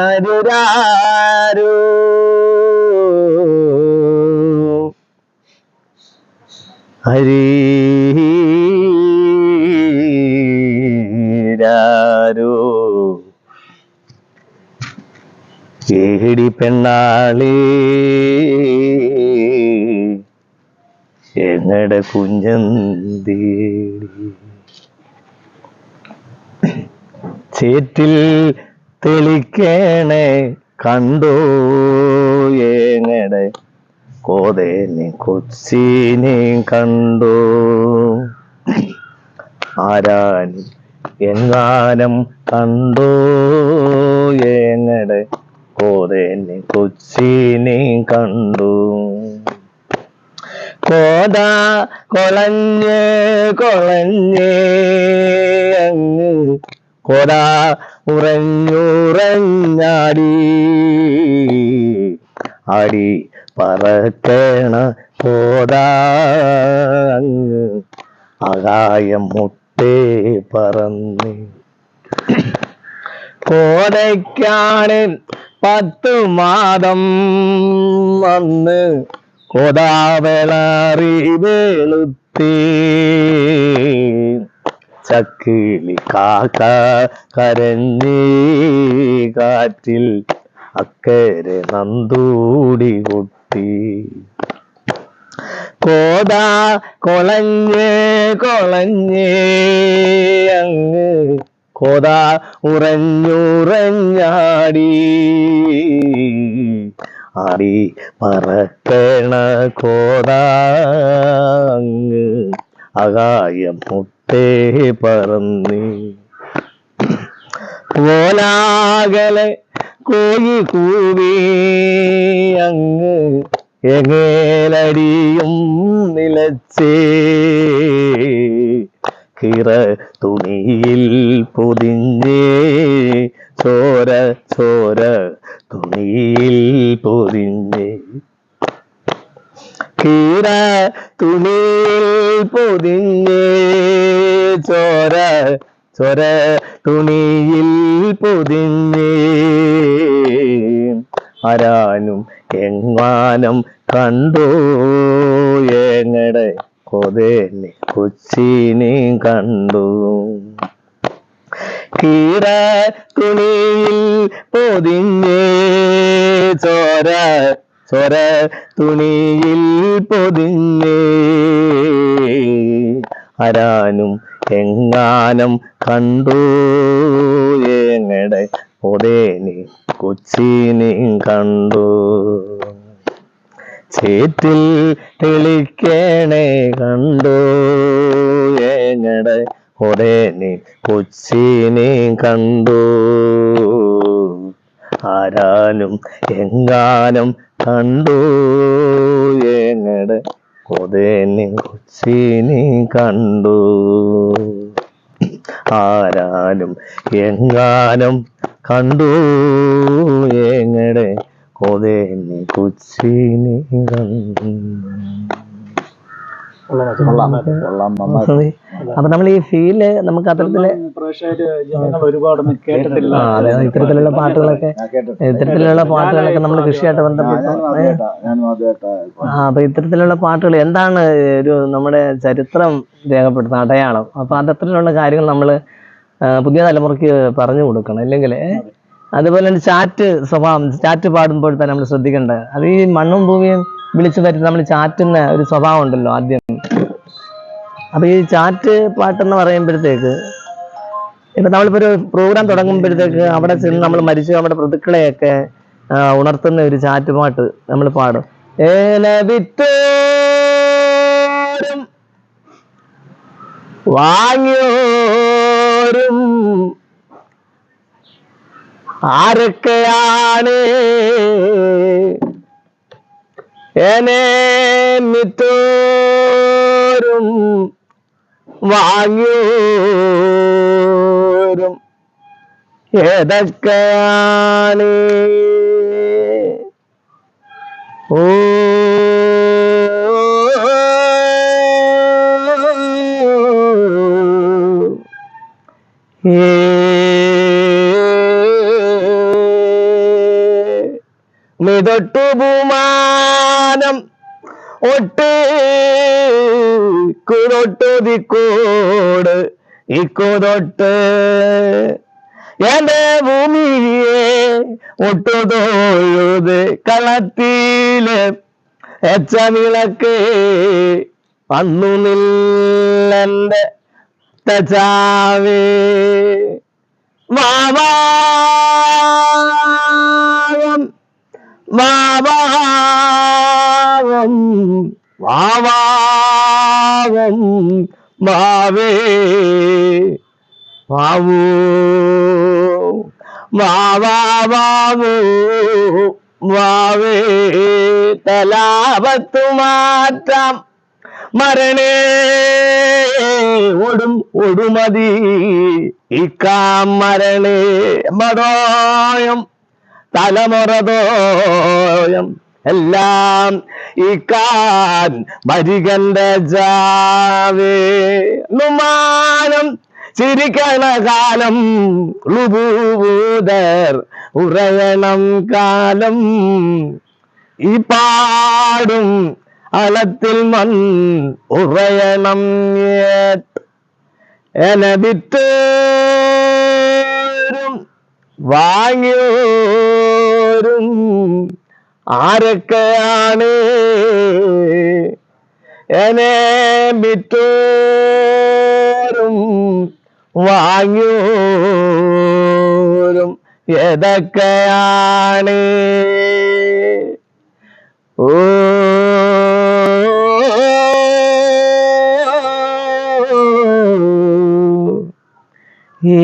అరురారు Hari AD పెళ్ళాలే എങ്ങടെ കുഞ്ഞന്തേടി ചേറ്റിൽ തെളിക്കേണേ കണ്ടോ ഏങ്ങടെ? കോതേനെ കൊച്ചിനെ കണ്ടോ? ആരാനി എങ്ങാനം കണ്ടോ ഏങ്ങടെ? കോതേനെ കൊച്ചിനെ കണ്ടു? കോത കൊളഞ്ഞ് കൊളഞ്ഞ് അങ്ങ് കോത ഉറഞ്ഞുറഞ്ഞാടി. അടി പറത്തേണ കോത അങ്ങ് ആകായം മുട്ടേ പറന്ന്. കോതയ്ക്കാണ് പത്തു മാതം വന്ന് ചക്കിളി കാക്ക കരഞ്ഞേ കാറ്റിൽ അക്കരെ നന്തൂടി കുട്ടി കോത കൊളഞ്ഞ് കൊളഞ്ഞ് അങ്ങ് കോത ഉറഞ്ഞുറഞ്ഞാടി. ആടി പറക്കണ കോത അങ്ങ് അകായം മുട്ടേ പറന്നി. കോലാകലെ കോയി കൂവി. അങ്ങ് എങ്ങേലടിയും നിലച്ചേ. കിറ തുണിയിൽ പൊതിഞ്ഞേ. ചോര ചോര തുണിയിൽ പൊതിഞ്ഞേ. കീറ തുണിയിൽ പൊതിഞ്ഞേ. ചോര ചോര തുണിയിൽ പൊതിഞ്ഞു. ആരാനും എങ്ങാനം കണ്ടോ? എങ്ങടെ കൊതേനെ കൊച്ചിനെ കണ്ടു? കീറ തുണിയിൽ പൊതിഞ്ഞേ. ചോര ചോര തുണിയിൽ പൊതിഞ്ഞേ. ആരാനും എങ്ങാനും കണ്ടു. എങ്ങടെ ഒടേനി കൊച്ചിനെ കണ്ടു. ചേറ്റിൽ തെളിക്കണേ കണ്ടു. എങ്ങടെ നീ കൊച്ചിനെ കണ്ടു. ആരാനും എങ്ങാനും കണ്ടു. എങ്ങടെ കൊതേനെ കൊച്ചിനെ കണ്ടു. ആരാനും എങ്ങാനും കണ്ടു. എങ്ങടെ കൊതേനെ കൊച്ചിനെ കണ്ടു. അപ്പൊ നമ്മൾ ഈ ഫീൽ നമുക്ക് അത്തരത്തിൽ ഇത്തരത്തിലുള്ള പാട്ടുകളൊക്കെ ഇത്തരത്തിലുള്ള പാട്ടുകളൊക്കെ നമ്മൾ കൃഷിയായിട്ട് ബന്ധപ്പെട്ട് ആ അപ്പൊ ഇത്തരത്തിലുള്ള പാട്ടുകൾ എന്താണ് ഒരു നമ്മുടെ ചരിത്രം രേഖപ്പെടുത്തുന്ന അടയാളം? അപ്പൊ അത്തരത്തിലുള്ള കാര്യങ്ങൾ നമ്മൾ പുതിയ തലമുറയ്ക്ക് പറഞ്ഞു കൊടുക്കണം അല്ലെങ്കിൽ അതുപോലെ തന്നെ ചാറ്റ് സ്വഭാവം ചാറ്റ് പാടുമ്പോൾ തന്നെ നമ്മൾ ശ്രദ്ധിക്കേണ്ടത്. അത് ഈ മണ്ണും ഭൂമിയും വിളിച്ചു വരുത്തി നമ്മൾ ചാറ്റുന്ന ഒരു സ്വഭാവം ഉണ്ടല്ലോ ആദ്യം. അപ്പൊ ഈ ചാറ്റ് പാട്ടെന്ന് പറയുമ്പോഴത്തേക്ക് ഇപ്പൊ നമ്മളിപ്പോ ഒരു പ്രോഗ്രാം തുടങ്ങുമ്പോഴത്തേക്ക് അവിടെ ചെന്ന് നമ്മൾ മരിച്ചു നമ്മുടെ പ്രതിക്കളെയൊക്കെ ഉണർത്തുന്ന ഒരു ചാറ്റ് പാട്ട് നമ്മൾ പാടും. ഏല വിത്തോരും വാങ്ങിയോരും ആരൊക്കെയാണ്? എനെ മിത്തോരും വാങ്ങിയോരും. ഏതൊക്കെയാണ്? ഓ മിതൊട്ടു ഭൂമാനം ഒട്ട് കുതൊട്ടു ദിക്കോട് ഇക്കുതൊട്ട് എന്റെ ഭൂമിയെ ഒട്ടുതൊഴുത് കളത്തിൽ എച്ച വിളക്ക് വന്നു നില്ലെന്റെ തച്ചാവേ വാവാം வாவாவும் வாவாவும் வாவே வாவு வாவாவு வாவே தலாபத்து மாற்றம் மரணே. ஒடும் ஒடுமதி இக்காமரணே மரோயம் തലമുറതോയം എല്ലാം ഈ കാൻ ഭരികന്റെ ജാവേ. നുമാനം ചിരിക്കണ കാലം ലുബൂതർ ഉറയണം കാലം. ഈ പാടും അളത്തിൽ മൺ ഉറയണം വിറ്റോരും വാങ്ങിയോരും ആരൊക്കെയാണ്? എന്നെ വിറ്റോരും വാങ്ങിയോരും ഏതൊക്കെയാണ്? ഓ ഈ